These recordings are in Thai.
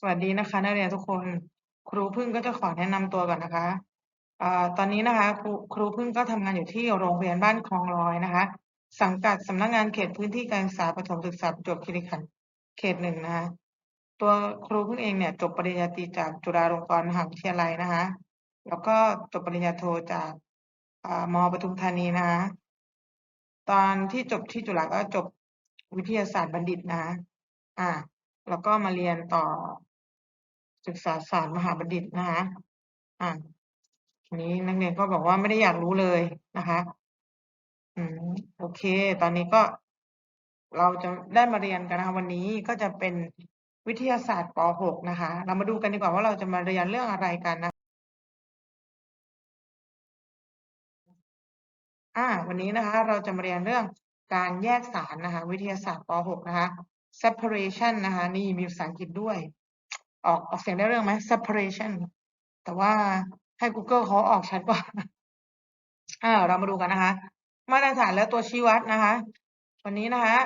สวัสดีนะคะนักเรียนทุกคน ครูพึ่งก็จะขอแนะนำตัวก่อนนะคะอตอนนี้นะคะครูครูพึ่งก็ทำงานอยู่ที่โรงเรียนบ้านคลองลอยนะคะ สังกัดสำนักงานเขตพื้นที่การศึกษาประถมศึกษาประจวบคีรีขันธ์เขต1นะคะตัวครูพึ่งเองเนี่ยจบปริญญาตรีจากจุฬาลงกรณ์มหาวิทยาลัยนะคะ แล้วก็จบปริญญาโทจากอ่าม.ปทุมธานีนะคะตอนที่จบที่จุฬาก็จบวิทยาศาสตร์บัณฑิตนะคะอ่า แล้วก็มาเรียนต่อ ศึกษาศาสตร์มหาบัณฑิตนะคะอ่านี้นักเรียนก็บอกว่าไม่ได้อยากรู้เลยนะคะ อืมโอเค ตอนนี้ก็เราจะได้มาเรียนกันนะคะวันนี้ก็จะเป็นวิทยาศาสตร์ป.6 นะคะ เรามาดูกันดีกว่าว่าเราจะมาเรียนเรื่องอะไรกันนะอ่า วันนี้นะคะ เราจะมาเรียนเรื่องการแยกสารนะคะ วิทยาศาสตร์ป.6 นะคะ separation นะคะ นี่มีภาษาอังกฤษด้วย ออกออกเสียงได้เรื่องไหม separation แต่ว่าให้กูเกิลเขาออกชัดกว่าอาเรามาดูกันนะคะ มาตรฐานและตัวชี้วัดนะคะ วันนี้นะคะ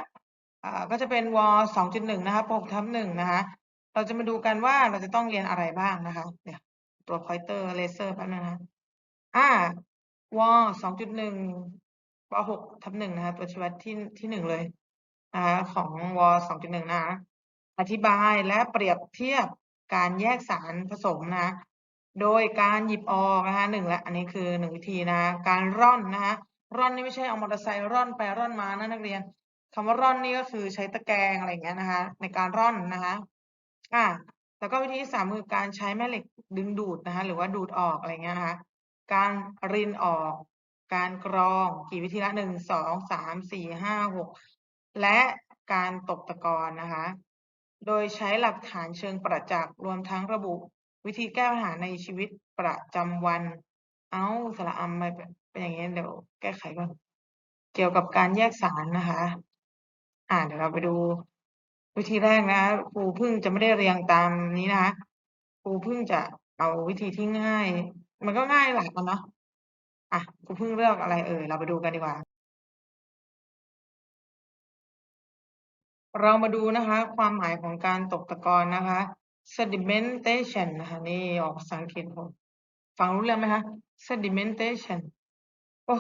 อ่าก็จะเป็นว.2.1นะคะป.6/1นะคะ เราจะมาดูกันว่าเราจะต้องเรียนอะไรบ้างนะคะเดี๋ยวตัวพอยเตอร์เลเซอร์แป๊บนึงนะคะอาว.2.1ป.6/1นะคะ ตัวชี้วัดที่ที่1เลยนะคะของว.2.1นะคะอธิบายและเปรียบเทียบ การแยกสารผสมนะคะโดยการหยิบออกนะคะ1แล้วอันนี้คือ1วิธีนะ การร่อนนะคะร่อนนี่ไม่ใช่เอามอเตอร์ไซค์ร่อนไปร่อนมานะนักเรียนคำว่าร่อนนี่ก็คือใช้ตะแกรงอะไรอย่างเงี้ยนะคะ ในการร่อนนะคะอ่าแล้วก็วิธีที่3คือการใช้แม่เหล็กดึงดูดนะคะ หรือว่าดูดออกอะไรเงี้ยนะคะการรินออก การกรอง กี่วิธีละ1 2 3 4 5 6และการตกตะกอนนะคะ โดยใช้หลักฐานเชิงประจักษ์รวมทั้งระบุวิธีแก้ปัญหาในชีวิตประจำวัน เอ้าสระอำทำไปเป็นอย่างงี้เดี๋ยวแก้ไขก่อนเกี่ยวกับการแยกสารนะคะ อ่าเดี๋ยวเราไปดู วิธีแรกนะครูพึ่งจะไม่ได้เรียงตามนี้นะคะครูพึ่งจะเอาวิธีที่ง่าย มันก็ง่ายหลักอะเนาะอะครูพึ่งเลือกอะไรเอ่ยเราไปดูกันดีกว่า เรามาดูนะคะ ความหมายของการตกตะกอนนะคะ sedimentation นะคะ นี่ออกภาษาอังกฤษโอ้ฟังรู้เรื่องไหมคะ sedimentation โอ้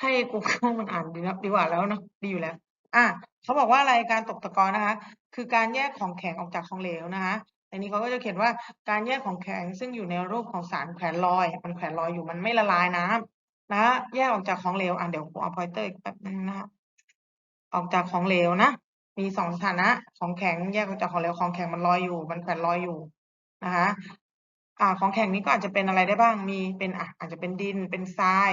ให้กูเกิลมันอ่านดีนะดีกว่าแล้วนะดีอยู่แล้ว อ่าเขาบอกว่าอะไรการตกตะกอนนะคะ คือการแยกของแข็งออกจากของเหลวนะคะในนี้เขาก็จะเขียนว่าการแยกของแข็งซึ่งอยู่ในรูปของสารแขวนลอย มันแขวนลอยอยู่มันไม่ละลายน้ำนะคะแยกออกจากของเหลวอ่าเดี๋ยวครูเอาพอยเตอร์อีกแป๊บนึงนะคะออกจากของเหลวนะ มี2ฐานะของแข็งแยกออกจากของเหลวของแข็งมันลอยอยู่ มันแขวนลอยอยู่นะคะอ่าของแข็งนี้ก็อาจจะเป็นอะไรได้บ้างมีเป็นอะอาจจะเป็นดินเป็นทราย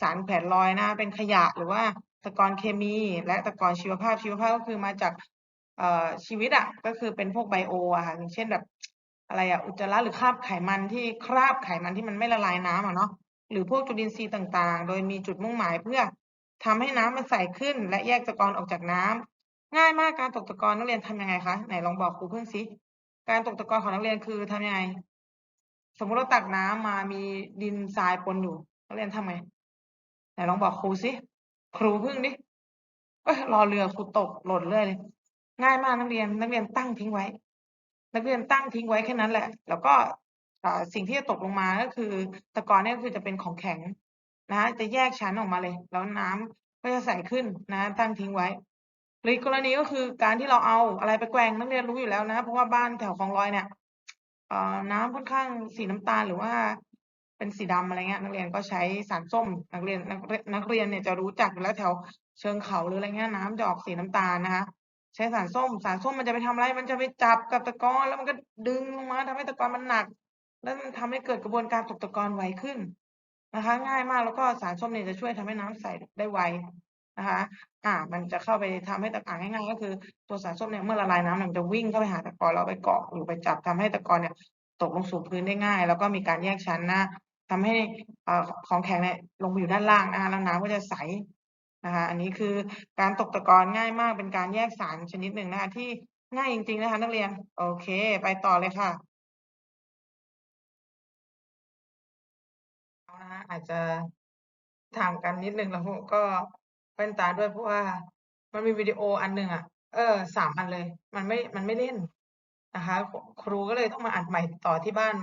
สารแขวนลอยนะ เป็นขยะหรือว่าตะกอนเคมี และตะกอนชีวภาพชีวภาพก็คือมาจากเอ่อชีวิตอะก็คือเป็นพวกไบโออะค่ะอย่างเช่นแบบอะไรอะอุจจาระหรือคราบไขมันที่คราบไขมันที่มันไม่ละลายน้ำอะเนาะหรือพวกจุลินทรีย์ต่างๆ โดยมีจุดมุ่งหมายเพื่อทำให้น้ำมันใสขึ้น และแยกตะกอนออกจากน้ำ ง่ายมากการตกตะกอนนักเรียนทำยังไงคะไหนลองบอกครูเพึ่งสิการตกตะกอนของนักเรียนคือทำยังไง?สมมุติเราตักน้ำมามีดินทรายปนอยู่ นักเรียนทำไง?ไหนลองบอกครูสิครูพึ่งดิเอ๊ยรอเรือครูตกหล่นเรื่อยเลย ง่ายมากนักเรียนนักเรียนตั้งทิ้งไว้ นักเรียนตั้งทิ้งไว้แค่นั้นแหละ แล้วก็สิ่งที่จะตกลงมาก็คือตะกอนเนี่ยก็คือจะเป็นของแข็งนะจะแยกชั้นออกมาเลย แล้วน้ำก็จะใสขึ้นนะตั้งทิ้งไว้ หรือกรณีก็คือการที่เราเอาอะไรไปแกว่งนักเรียนรู้อยู่แล้วนะ เพราะว่าบ้านแถวคลองลอยเนี่ยน้ำค่อนข้างสีน้ำตาลหรือว่าเป็นสีดำอะไรเงี้ย นักเรียนก็ใช้สารส้มนักเรียนนักเรียนเนี่ยจะรู้จักอยู่แล้วแถวเชิงเขาหรืออะไรเงี้ยน้ำจะออกสีน้ำตาลนะคะใช้สารส้ม สารส้มมันจะไปทำอะไร มันจะไปจับกับตะกอนแล้วมันก็ดึงลงมาทำให้ตะกอนมันหนัก แล้วมันทำให้เกิดกระบวนการตกตะกอนไวขึ้นนะคะ ง่ายมากแล้วก็สารส้มเนี่ยจะช่วยทำให้น้ำใสได้ไว นะคะอ่ามันจะเข้าไปทำให้ตะกอ่าง่ายๆ ก็คือตัวสารส้มเนี่ยเมื่อละลายน้ำเนี่ยมันจะวิ่งเข้าไปหาตะกอนแล้วไปเกาะหรือไปจับทำให้ตะกอนเนี่ยตกลงสู่พื้นได้ง่าย แล้วก็มีการแยกชั้นนะทำให้อ่อของแข็งเนี่ยลงไปอยู่ด้านล่างนะคะแล้วน้ำก็จะใสนะคะอันนี้คือการตกตะกอนง่ายมากเป็นการแยกสารชนิดหนึ่งนะคะที่ง่ายจริง ๆ นะคะ นักเรียน โอเค ไปต่อเลยค่ะอาจจะต่างกันนิดนึงแล้วก็ แว่นตาด้วยเพราะว่า มันมีวิดีโออันหนึ่งอะเออ3อันเลย มันไม่มันไม่เล่นนะคะ ครูก็เลยต้องมาอัดใหม่ต่อที่บ้าน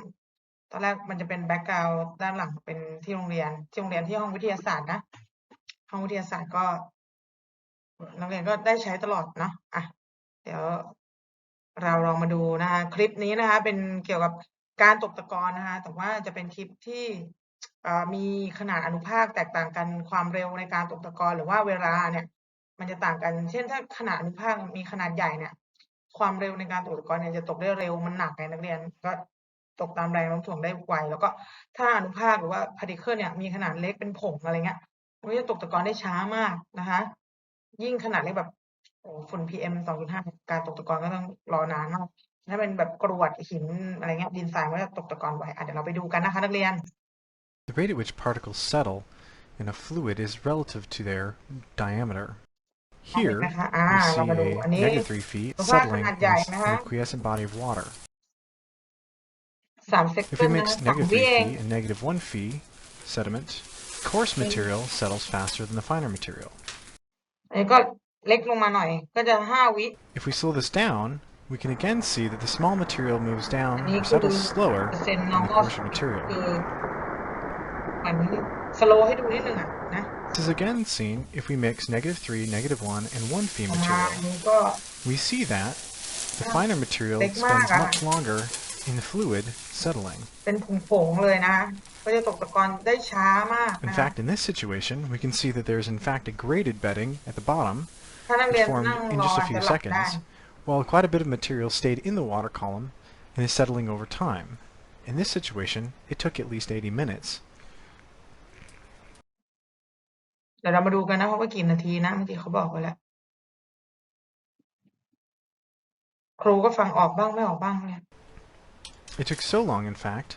ตอนแรกมันจะเป็นแบ็กกราวด์ด้านหลังเป็นที่โรงเรียนที่โรงเรียนที่ห้องวิทยาศาสตร์นะห้องวิทยาศาสตร์ก็นักเรียนก็ได้ใช้ตลอดเนาะอะเดี๋ยวเราลองมาดูนะคะ คลิปนี้นะคะ เป็นเกี่ยวกับการตกตะกอนนะคะ แต่ว่าจะเป็นคลิปที่ มีขนาดอนุภาคแตกต่างกันความเร็วในการตกตะกอนหรือว่าเวลาเนี่ย มันจะต่างกัน เช่นถ้าขนาดอนุภาคมีขนาดใหญ่เนี่ย ความเร็วในการตกตะกอนเนี่ยจะตกได้เร็วมันหนักไงนักเรียน ก็ตกตามแรงโน้มถ่วงได้ไวแล้วก็ถ้าอนุภาคหรือว่าพาร์ติเคิลเนี่ยมีขนาดเล็กเป็นผงอะไรเงี้ยมันจะตกตะกอนได้ช้ามากนะคะ ยิ่งขนาดเล็กแบบโอ้ฝุ่น PM 2.5 การตกตะกอนก็ต้องรอนานมากถ้าเป็นแบบกรวดหินอะไรเงี้ยดินทรายมันก็จะตกตะกอนไวอะเดี๋ยวเราไปดูกันนะคะ นักเรียน The rate at which particles settle in a fluid is relative to their diameter. Here, we see a negative 3 feet settling in a quiescent body of water. If we mix negative 3 feet and negative 1 feet sediment, coarse material settles faster than the finer material. If we slow this down, we can again see that the small material moves down or settles slower than the coarser material. คือเหมือนสโลให้ดูนิดนึงอะนะ This is again seen if we mix negative 3, negative 1, and 1 phi ออกมา material. อันนี้ก็ We see that the finer material Big spends Mac, much longer in the fluid settling. เป็นผงๆเลยนะก็จะตกตะกอนได้ช้ามาก In นะ fact, in this situation, we can see that there is in fact a graded bedding at the bottom ถ้านักเรียน that formed นั่ง in รอ just a อาจ few จะหลับได้ seconds, while quite a bit of material stayed in the water column and is settling over time. In this situation, it took at least 80 minutes. เดี๋ยวเรามาดูกันนะว่ากี่นาทีนะเมื่อกี้เขาบอกไว้แล้ว ครูก็ฟังออกบ้างไม่ออกบ้างเนี่ย It took so long, in fact,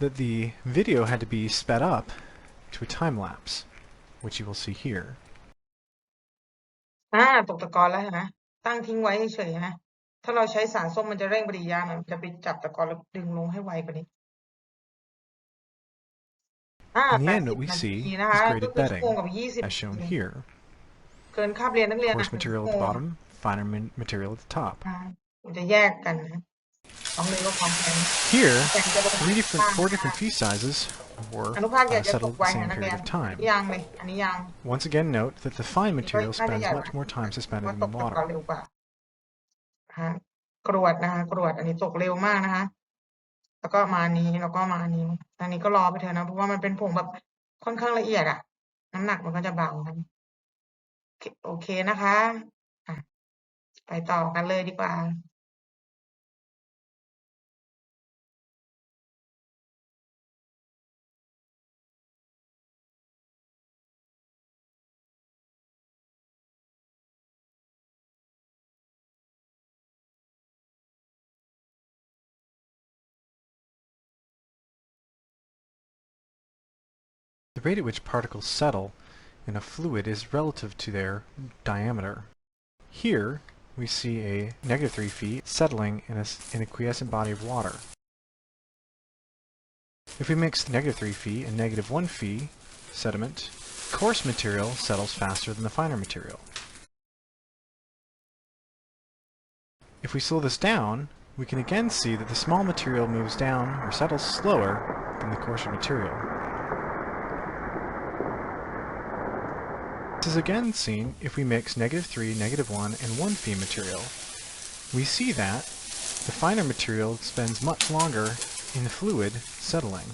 that the video had to be sped up to a time lapse, which you will see here. อ่าตกตะกอนแล้วเห็นไหมตั้งทิ้งไว้เฉยๆนะถ้าเราใช้สารส้มมันจะเร่งปฏิกิริยาหน่อยมันจะไปจับตะกอนแล้วดึงลงให้ไวกว่านี้อ่า In แป the ด end, สิ what บ we นาที see นะคะ is ก็ graded คือชั่วโมง bedding, กับยี่สิบ as shown here. เกินคาบเรียนนักเรียนนะ Coarse material at the bottom, finer min- material at the top. อ่ามันจะแยกกันนะต้องเลยว่าความแข็ง Here, แข็งจะลง three different, ข้าง four นะคะ different fee sizes were อนุภาคใหญ่ uh, จะต settled ก at ไว the นะ same นักเรีย period น of อัน time. นี้ยังเลยอันนี้ยัง Once again, note that the fine material น่าจะ spends ใหญ่ก much ว่า more time ว่า suspended ต in กตะกอน water. เร็วกว่าฮะกรวดนะคะกรวดอันนี้ตกเร็วมากนะคะ แล้วก็มาอันนี้แล้วก็มาอันนี้อันนี้ก็รอไปเถอะนะเพราะว่ามันเป็นผงแบบค่อนข้างละเอียดอะน้ำหนักมันก็จะเบากับโอเคนะคะ ไปต่อกันเลยดีกว่า The rate at which particles settle in a fluid is relative to their diameter. Here, we see a negative 3 feet settling in a, in a quiescent body of water. If we mix negative 3 feet and negative 1 feet sediment, coarse material settles faster than the finer material. If we slow this down, we can again see that the small material moves down or settles slower than the coarser material. This is again seen if we mix negative 3, negative 1, and 1 phi material. We see that the finer material spends much longer in the fluid settling.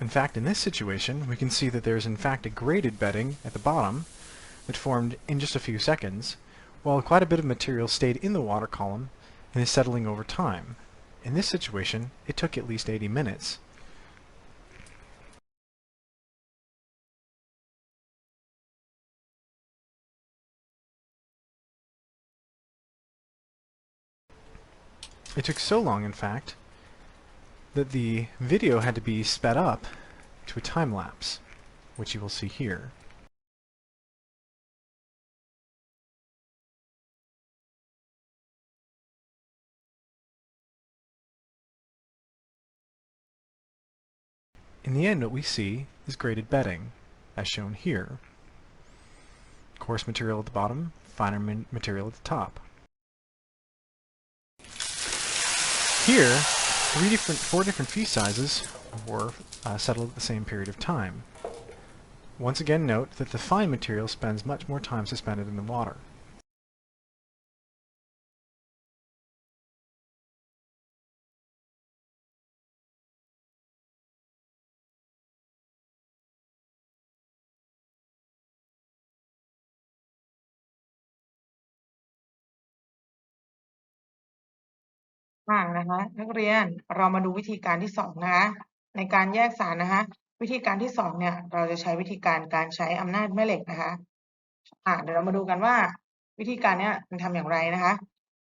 In fact, in this situation, we can see that there is in fact a graded bedding at the bottom that formed in just a few seconds, while quite a bit of material stayed in the water column and is settling over time. In this situation, it took at least 80 minutes. It took so long, in fact, that the video had to be sped up to a time lapse, which you will see here. In the end, what we see is graded bedding, as shown here. coarse material at the bottom, finer material at the top. Here, three different, four different fee sizes were uh, settled at the same period of time. Once again note that the fine material spends much more time suspended in the water. อ่านะคะ นักเรียนเรามาดูวิธีการที่สองนะคะในการแยกสารนะคะ วิธีการที่สองเนี่ย เราจะใช้วิธีการการใช้อำนาจแม่เหล็กนะคะอ่าเดี๋ยวเรามาดูกันว่า วิธีการเนี้ยมันทำอย่างไรนะคะ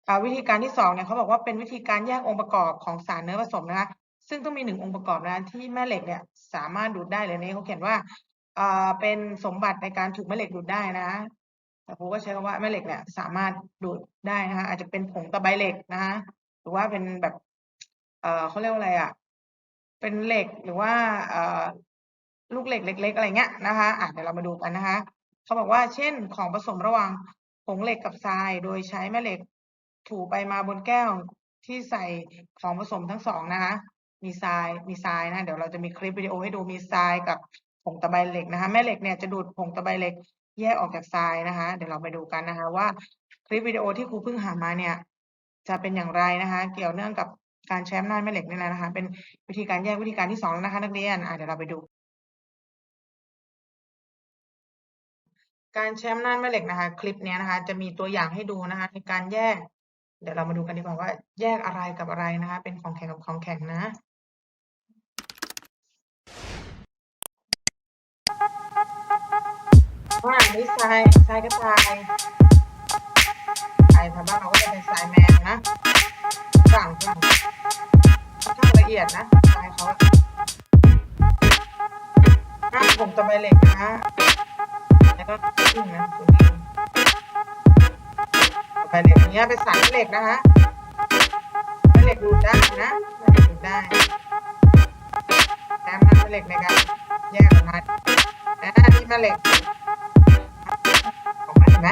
อ่าวิธีการที่สองเนี่ยเขาบอกว่าเป็นวิธีการแยกองค์ประกอบของสารเนื้อผสมนะคะซึ่งต้องมีหนึ่งองค์ประกอบนะที่แม่เหล็กเนี่ยสามารถดูดได้เลยนี่เขาเขียนว่าอ่าเป็นสมบัติในการถูกแม่เหล็กดูดได้นะแต่ครูก็ใช้คำว่าแม่เหล็กเนี่ยสามารถดูดได้นะคะอาจจะเป็นผงตะไบเหล็กนะคะ หรือว่าเป็นแบบ เออเขาเรียกว่าอะไรอะ เป็นเหล็กหรือว่า เออลูกเหล็กเล็ก ๆ อะไรเงี้ยนะคะอะเดี๋ยวเรามาดูกันนะคะเขาบอกว่าเช่นของผสมระหว่างผงเหล็กกับทราย โดยใช้แม่เหล็กถูไปมาบนแก้วที่ใส่ของผสมทั้งสองนะคะ มีทราย มีทรายนะ เดี๋ยวเราจะมีคลิปวิดีโอให้ดู มีทรายกับผงตะไบเหล็กนะคะ แม่เหล็กเนี่ยจะดูดผงตะไบเหล็กแยกออกจากทรายนะคะ เดี๋ยวเราไปดูกันนะคะ ว่าคลิปวิดีโอที่ครูเพิ่งหามาเนี่ย จะเป็นอย่างไรนะคะ เกี่ยวเนื่องกับการใช้อำนาจแม่เหล็กนี่แหละนะคะ เป็นวิธีการแยกวิธีการที่สองแล้วนะคะ นักเรียนอะเดี๋ยวเราไปดู การใช้อำนาจแม่เหล็กนะคะ คลิปนี้นะคะ จะมีตัวอย่างให้ดูนะคะในการแยก เดี๋ยวเรามาดูกันดีกว่าว่า แยกอะไรกับอะไรนะคะ เป็นของแข็งกับของแข็งนะว่าอันนี้ทรายทรายก็ทราย ทรายแถวบ้านเราก็จะเป็นทรายแมวนะฝั่งฝั่งค่อนข้างละเอียดนะทรายเขาห้ามผงตะไบเหล็กนะแล้วก็ขึ้นนะตัวนี้ตะไบเหล็กเนี้ยเป็นสารเหล็กนะคะแม่เหล็กดูดได้นะแม่เหล็กดูดได้แถมแม่เหล็กในการแยกออกมาอ่นี่ม่เหล็กออกมาเห็นไหม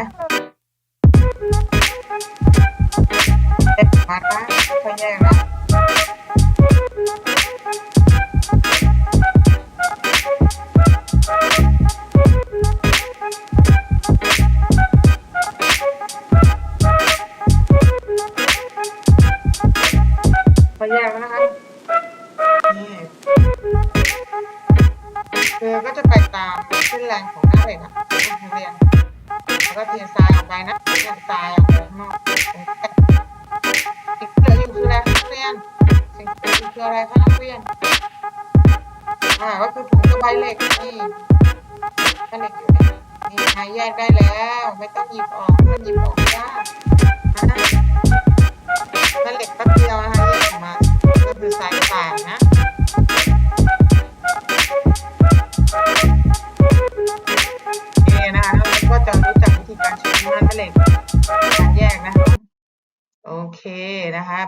แยกออ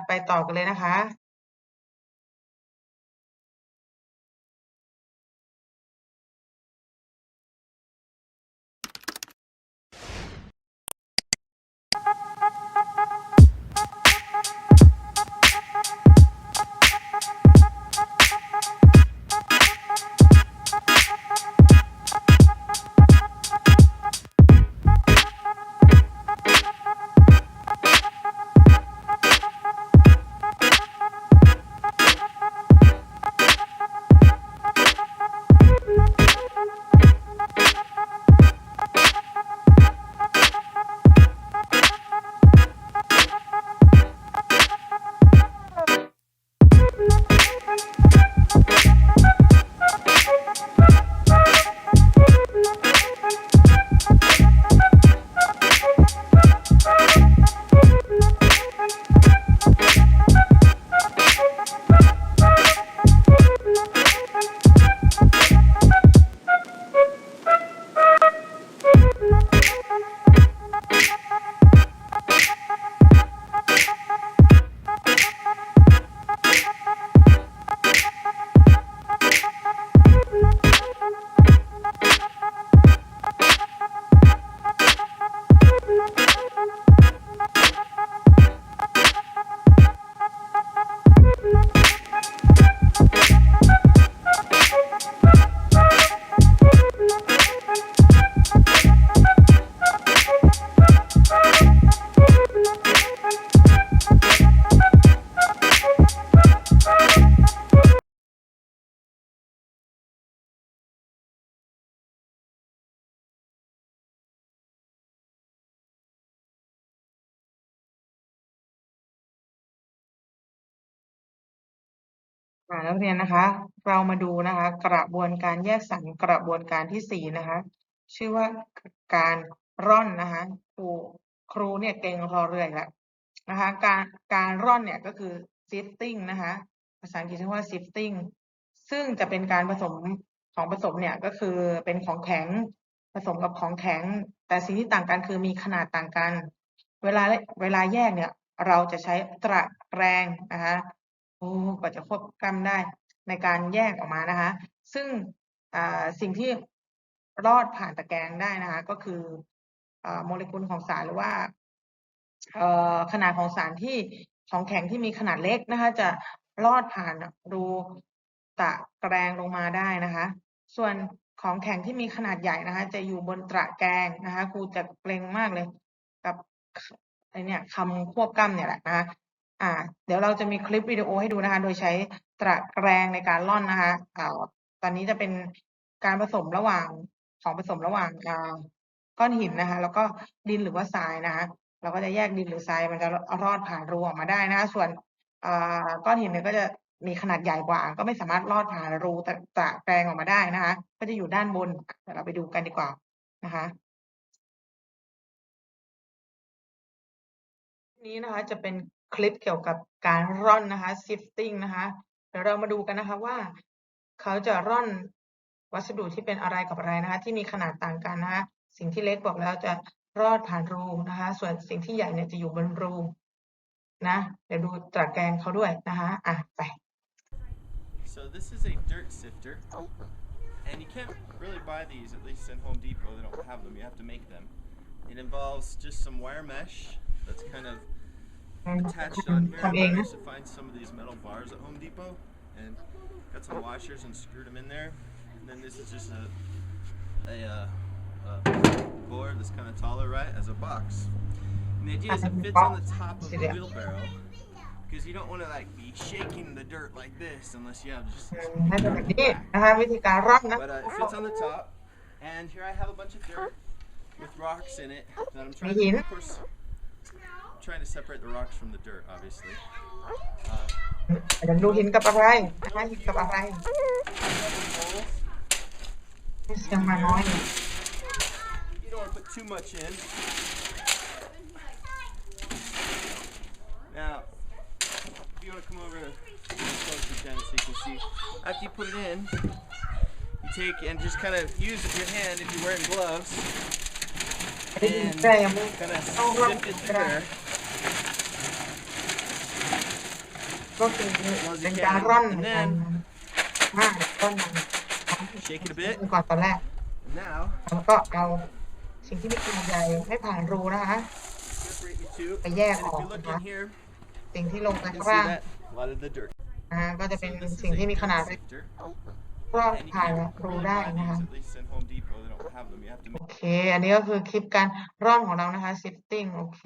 ไปต่อกันเลยนะคะ นักเรียนนะคะ เรามาดูนะคะ กระบวนการแยกสรรกระบวนการที่สี่นะคะ ชื่อว่าการร่อนนะคะ ครูครูเนี่ยเก่งรอเรืออีกแล้วนะคะ การการร่อนเนี่ยก็คือ sifting นะคะ ภาษาอังกฤษเรียกว่า sifting ซึ่งจะเป็นการผสมของผสมเนี่ยก็คือเป็นของแข็งผสมกับของแข็ง แต่สิ่งที่ต่างกันคือมีขนาดต่างกัน เวลาเวลาแยกเนี่ย เราจะใช้ตะแกรงนะคะ กว่าจะควบกล้ำได้ในการแยกออกมานะคะ ซึ่งสิ่งที่รอดผ่านตะแกรงได้นะคะ ก็คืออโมเลกุลของสารหรือว่าขนาดของสารที่ของแข็งที่มีขนาดเล็กนะคะ จะรอดผ่านรูตะแกรงลงมาได้นะคะ ส่วนของแข็งที่มีขนาดใหญ่นะคะ จะอยู่บนตะแกรงนะคะครูจะเกรงมากเลย กับไอเนี่ยคำควบกล้ำเนี่ยแหละนะคะ อ่า เดี๋ยวเราจะมีคลิปวิดีโอให้ดูนะคะ โดยใช้ตะแกรงในการร่อนนะคะอ่าตอนนี้จะเป็นการผสมระหว่างของผสมระหว่างอ่าก้อนหินนะคะ แล้วก็ดินหรือว่าทรายนะคะเราก็จะแยกดินหรือทรายมันจะรอดผ่านรูออกมาได้นะคะ ส่วนอ่าก้อนหินเนี่ยก็จะมีขนาดใหญ่กว่า ก็ไม่สามารถรอดผ่านรูตะตะแกรงออกมาได้นะคะ ก็จะอยู่ด้านบนเดี๋ยวเราไปดูกันดีกว่านะคะ นี้นะคะจะเป็น คลิปเกี่ยวกับการร่อนนะคะ shifting นะคะเดี๋ยวเรามาดูกันนะคะว่า เขาจะร่อนวัสดุที่เป็นอะไรกับอะไรนะคะ ที่มีขนาดต่างกันนะคะสิ่งที่เล็กบอกแล้วจะรอดผ่านรูนะคะ ส่วนสิ่งที่ใหญ่เนี่ยจะอยู่บนรูนะเดี๋ยวดูตระแกงเขาด้วยนะคะอะไป So this is a dirt sifter, and you can't really buy these, at least in Home Depot. They don't have them. You have to make them. It involves just some wire mesh that's kind of attached on here. I managed to find some of these metal bars at Home Depot and got some washers and screwed them in there. And then this is just a, a, uh, a board that's kind of taller, right, as a box. And the idea is it fits on the top of the wheelbarrow because you don't want to like be shaking the dirt like this unless you have just. But uh, it fits on the top, and here I have a bunch of dirt with rocks in it that I'm trying to. Of course, trying to separate the rocks from the dirt, obviously. Uh, เดี๋ยวดูหินกับอะไรนะคะหินกับอะไร holes. เสียงมาน้อย You don't want to put too much in. Now, if you want to come over closer, Jen, so you can see, after you put it in, you take and just kind of use your hand if you're wearing gloves ได้ยิน and แค่ยังไม่ kind of Oh, right. sift it through there. ก็คือเป็นการร่อนเหมือนกันมากร่อน Shake it a bit. ก่อนตอนแรก And now, แล้วก็เอาสิ่งที่มีขนาดใหญ่ไม่ผ่านรูนะคะ separate the two. But And yeah, if you oh, look huh? in here, สิ่งที่ลงไป you can ข้าง see ล่าง that a lot of the dirt. นะฮะก็จะเป็น So this is สิ่ง a ที่มีขนาด dirt เล็ก sifter. รอด And you ผ่าน can't รู really ได้ buy นะคะ these, at least in Home Depot. They don't have them. You have to โอ make เค อันนี้ก็คือคลิปการร่อนของเรานะคะ sifting โอเค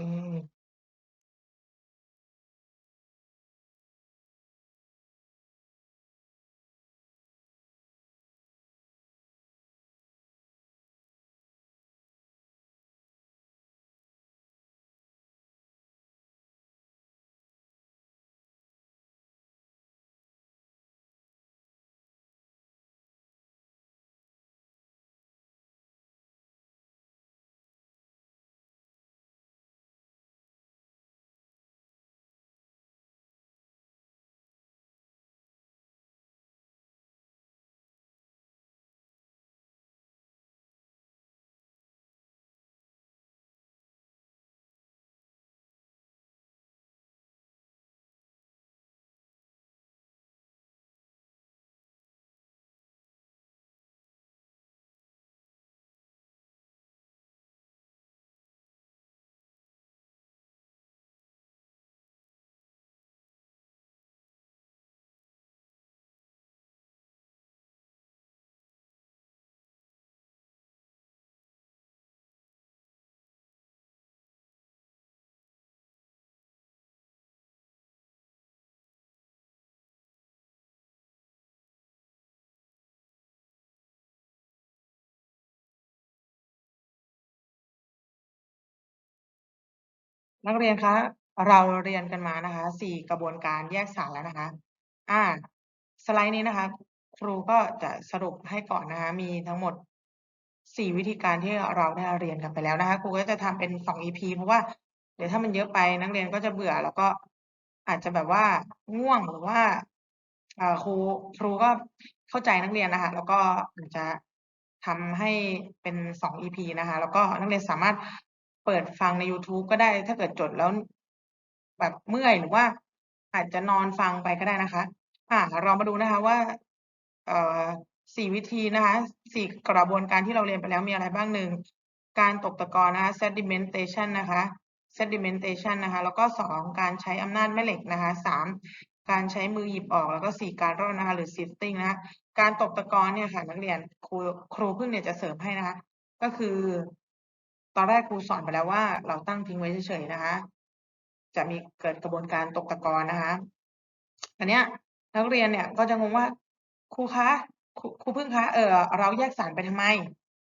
นักเรียนคะ เราเรียนกันมานะคะสี่กระบวนการแยกสารแล้วนะคะ อ่า สไลด์นี้นะคะ ครูก็จะสรุปให้ก่อนนะคะ มีทั้งหมด4วิธีการที่เราได้เรียนกันไปแล้วนะคะ ครูก็จะทำเป็น2 EP เพราะว่าเดี๋ยวถ้ามันเยอะไปนักเรียนก็จะเบื่อแล้วก็อาจจะแบบว่าง่วงหรือว่าครูครูก็เข้าใจนักเรียนนะคะ แล้วก็อาจจะทำให้เป็น2 EP นะคะ แล้วก็นักเรียนสามารถ เปิดฟังในยูทูบก็ได้ ถ้าเกิดจดแล้วแบบเมื่อยหรือว่า อาจจะนอนฟังไปก็ได้นะคะอ่าเรามาดูนะคะว่าเอ่อ4วิธีนะคะ4กระบวนการที่เราเรียนไปแล้วมีอะไรบ้าง1การตกตะกอนนะคะ sedimentation นะคะ sedimentation นะคะแล้วก็2การใช้อำนาจแม่เหล็กนะคะ3การใช้มือหยิบออกแล้วก็4การร่อนนะคะหรือ sifting นะคะการตกตะกอนเนี่ยค่ะนักเรียนครูครูเพึ่งเนี่ยจะเสริมให้นะคะ ก็คือ ตอนแรกครูสอนไปแล้วว่า เราตั้งทิ้งไว้เฉยๆนะคะ จะมีเกิดกระบวนการตกตะกอนนะคะอันเนี้ยนักเรียนเนี่ยก็จะงงว่าครูคะครูครูพึ่งคะเออเราแยกสารไปทำไม?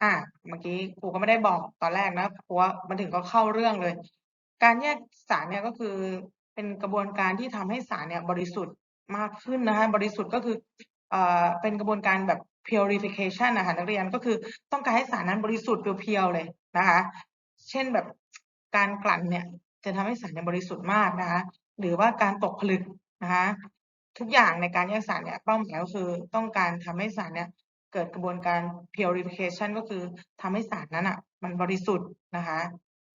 อาเมื่อกี้ครูก็ไม่ได้บอกตอนแรกนะครูว่ามาถึงก็เข้าเรื่องเลย การแยกสารเนี่ยก็คือเป็นกระบวนการที่ทำให้สารเนี่ยบริสุทธิ์มากขึ้นนะคะบริสุทธิ์ก็คือเอ่อเป็นกระบวนการแบบ purification นะคะนักเรียนก็คือต้องการให้สารนั้นบริสุทธิ์เพียวๆเลย นะคะ เช่นแบบการกลั่นเนี่ยจะทำให้สารเนี่ยบริสุทธิ์มากนะคะ หรือว่าการตกผลึกนะคะ ทุกอย่างในการแยกสารเนี่ยเป้าหมายก็คือต้องการทำให้สารเนี่ยเกิดกระบวนการ purification ก็คือทำให้สารนั้นน่ะ มันบริสุทธิ์นะคะ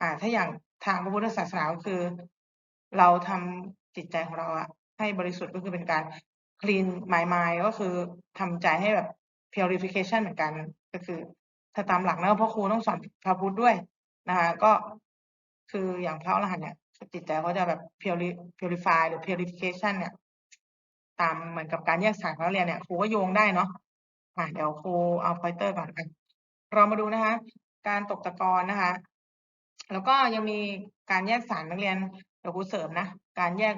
อ่าถ้าอย่างทางพระพุทธศาสนาก็คือ เราทำจิตใจของเราอะให้บริสุทธิ์ก็คือเป็นการ clean my mind ก็คือทำใจให้แบบ purification เหมือนกันก็คือ ถ้าตามหลักนะเพราะครูต้องสอนพระพุทธด้วยนะคะก็คืออย่างพระอรหันต์เนี่ยจิตใจเขาจะแบบ puri purify หรือ purification เนี่ย ตามเหมือนกับการแยกสารของนักเรียนเนี่ยครูก็โยงได้เนาะอ่าเดี๋ยวครูเอา pointer ก่อนอะเรามาดูนะคะ การตกตะกอนนะคะ แล้วก็ยังมีการแยกสารนักเรียนเดี๋ยวครูเสริมนะ การแยก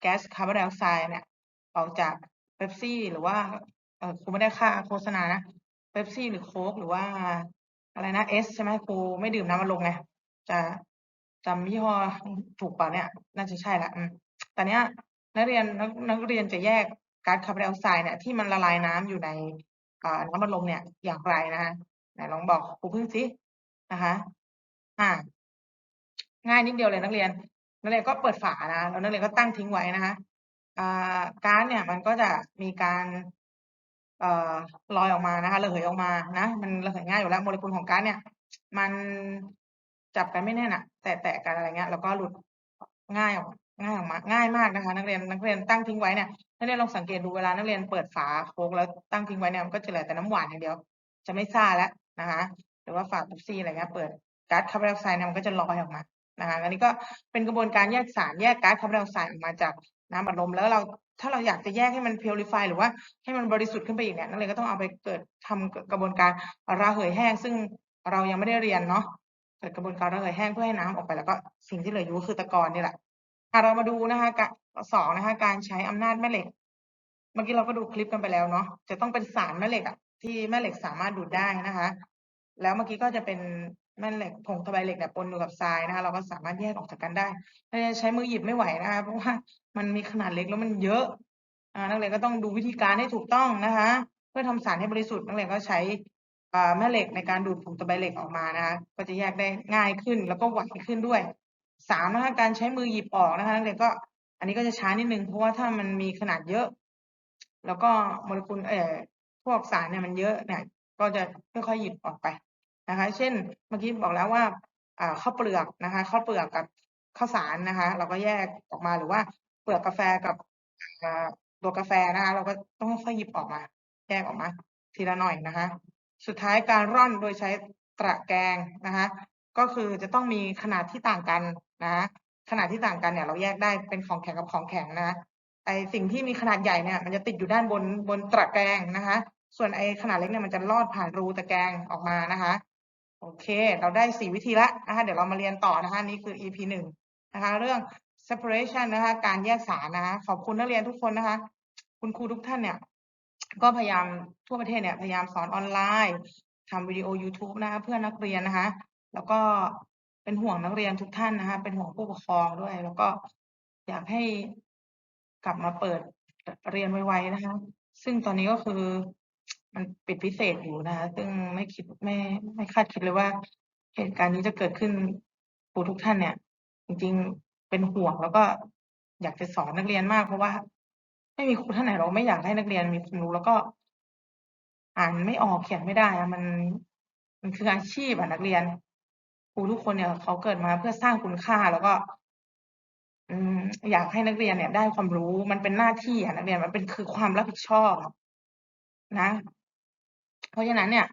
แก๊สคาร์บอนไดออกไซด์เนี่ยออกจากเป๊ปซี่หรือว่าครูไม่ได้ค่าโฆษณานะ เป๊ปซี่หรือโค้กหรือว่าอะไรนะเอสใช่ไหมครูไม่ดื่มน้ำอัดลมไงจะจำยี่ห้อถูกเปล่าเนี่ย น่าจะใช่ละอืมแต่เนี้ยนักเรียนนักนักเรียนจะแยกก๊าซคาร์บอนไดออกไซด์เนี่ยที่มันละลายน้ำอยู่ในน้ำอัดลมเนี่ยอย่างไรนะคะไหนลองบอกครูพึ่งสินะคะอ่า ง่ายนิดเดียวเลยนักเรียน นักเรียนก็เปิดฝานะแล้วนักเรียนก็ตั้งทิ้งไว้นะคะอ่าก๊าซเนี่ยมันก็จะมีการ ลอยออกมานะคะระเหยออกมานะ มันระเหยง่ายอยู่แล้วโมเลกุลของก๊าซเนี่ย มันจับกันไม่แน่นอะแตะๆกันอะไรเงี้ยแล้วก็หลุดง่ายออกง่ายออกมาง่ายมากนะคะ นักเรียนนักเรียนตั้งทิ้งไว้เนี่ยนักเรียนลองสังเกตดูเวลานักเรียนเปิดฝาโค้กแล้วตั้งทิ้งไว้เนี่ยมันก็จะเหลือแต่น้ำหวานอย่างเดียว จะไม่ซ่าแล้วนะคะหรือว่าฝาเป๊ปซี่อะไรเงี้ยเปิดก๊าซคาร์บอนไดออกไซด์เนี่ยมันก็จะลอยออกมานะคะอันนี้ก็เป็นกระบวนการแยกสารแยกก๊าซคาร์บอนไดออกไซด์ออกมาจากน้ำอัดลมแล้วเรา ถ้าเราอยากจะแยกให้มัน purify หรือว่าให้มันบริสุทธิ์ขึ้นไปอีกเนี่ยนักเรียก็ต้องเอาไปเกิดทำกกระบวนการระเหยแห้ง ซึ่งเรายังไม่ได้เรียนเนาะเกิดกระบวนการระเหยแห้งเพื่อให้น้ำออกไปแล้วก็สิ่งที่เหลืออยู่ก็คือตะกอนนี่แหละอ่าเรามาดูนะคะกะ2นะคะ การใช้อำนาจแม่เหล็ก เมื่อกี้เราก็ดูคลิปกันไปแล้วเนาะจะต้องเป็นสารแม่เหล็กอะที่แม่เหล็กสามารถดูดได้นะคะ แล้วเมื่อกี้ก็จะเป็น แม่เหล็กผงทบายเหล็กเนี่ยปนอยู่กับทรายนะคะ เราก็สามารถแยกออกจากกันได้นักเรียนใช้มือหยิบไม่ไหวนะคะ เพราะว่ามันมีขนาดเล็กแล้วมันเยอะอ่านักเรียนก็ต้องดูวิธีการให้ถูกต้องนะคะ เพื่อทำสารให้บริสุทธิ์นักเรียนก็ใช้อ่าแม่เหล็กในการดูดผงตะไบเหล็กออกมานะคะก็จะแยกได้ง่ายขึ้นแล้วก็ไหวขึ้นด้วย3นะคะการใช้มือหยิบออกนะคะนักเรียนก็ อันนี้ก็จะช้านิดนึงเพราะว่าถ้ามันมีขนาดเยอะ แล้วก็โมเลกุลเอ่อพวกสารเนี่ยมันเยอะเนี่ยก็จะค่อยๆหยิบออกไป นะคะ เช่นเมื่อกี้บอกแล้วว่าข้าวเปลือกนะคะข้าวเปลือกกับข้าวสารนะคะ เราก็แยกออกมาหรือว่าเปลือกกาแฟกับตัวกาแฟนะคะ เราก็ต้องค่อยหยิบออกมา แยกออกมา ทีละหน่อยนะคะ สุดท้ายการร่อนโดยใช้ตะแกรงนะคะ ก็คือจะต้องมีขนาดที่ต่างกันนะะขนาดที่ต่างกันเนี่ย เราแยกได้เป็นของแข็งกับของแข็งนะะไอสิ่งที่มีขนาดใหญ่เนี่ย มันจะติดอยู่ด้านบนบนตะแกรงนะคะ ส่วนไอขนาดเล็กเนี่ยมันจะลอดผ่านรูตะแกรงออกมานะคะ โอเค เราได้ 4 วิธีแล้วนะคะเดี๋ยวเรามาเรียนต่อนะคะนี่คือ EP 1นะคะเรื่อง separation นะคะการแยกสารนะคะขอบคุณนักเรียนทุกคนนะคะ คุณครูทุกท่านเนี่ย ก็พยายามทั่วประเทศเนี่ยพยายามสอนออนไลน์ทำวิดีโอยูทูบนะคะเพื่อนักเรียนนะคะ แล้วก็เป็นห่วงนักเรียนทุกท่านนะคะ เป็นห่วงผู้ปกครองด้วย แล้วก็อยากให้กลับมาเปิดเรียนไวๆนะคะ ซึ่งตอนนี้ก็คือ มันปิดพิเศษอยู่นะคะซึ่งไม่คิดไม่ไม่คาดคิดเลยว่า เหตุการณ์นี้จะเกิดขึ้นครูทุกท่านเนี่ย จริงๆเป็นห่วงแล้วก็อยากจะสอนนักเรียนมาก เพราะว่า ไม่มีครูท่านไหนหรอกไม่อยากให้นักเรียนมีความรู้แล้วก็ อ่านไม่ออกเขียนไม่ได้อะมัน มันคืออาชีพอะนักเรียนครูทุกคนเนี่ยเขาเกิดมาเพื่อสร้างคุณค่าแล้วก็อยากให้นักเรียนเนี่ย ได้ความรู้มันเป็นหน้าที่อะนักเรียนมันเป็นคือความรับผิดชอบนะ เพราะฉะนั้นเนี่ย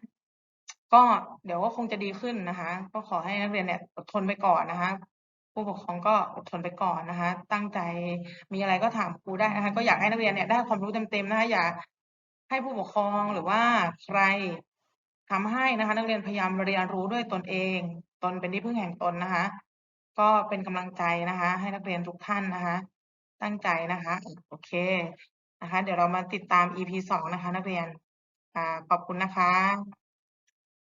ก็เดี๋ยวก็คงจะดีขึ้นนะคะ ก็ขอให้นักเรียนเนี่ยอดทนไปก่อนนะคะผู้ปกครองก็อดทนไปก่อนนะคะ ตั้งใจมีอะไรก็ถามครูได้นะคะ ก็อยากให้นักเรียนเนี่ยได้ความรู้เต็มๆนะคะ อย่าให้ผู้ปกครองหรือว่าใครทำให้นะคะ นักเรียนพยายามเรียนรู้ด้วยตนเอง ตนเป็นที่พึ่งแห่งตนนะคะ ก็เป็นกำลังใจนะคะ ให้นักเรียนทุกท่านนะคะ ตั้งใจนะคะ โอเคนะคะ เดี๋ยวเรามาติดตาม EP 2นะคะ นักเรียน อ่าขอบคุณนะคะ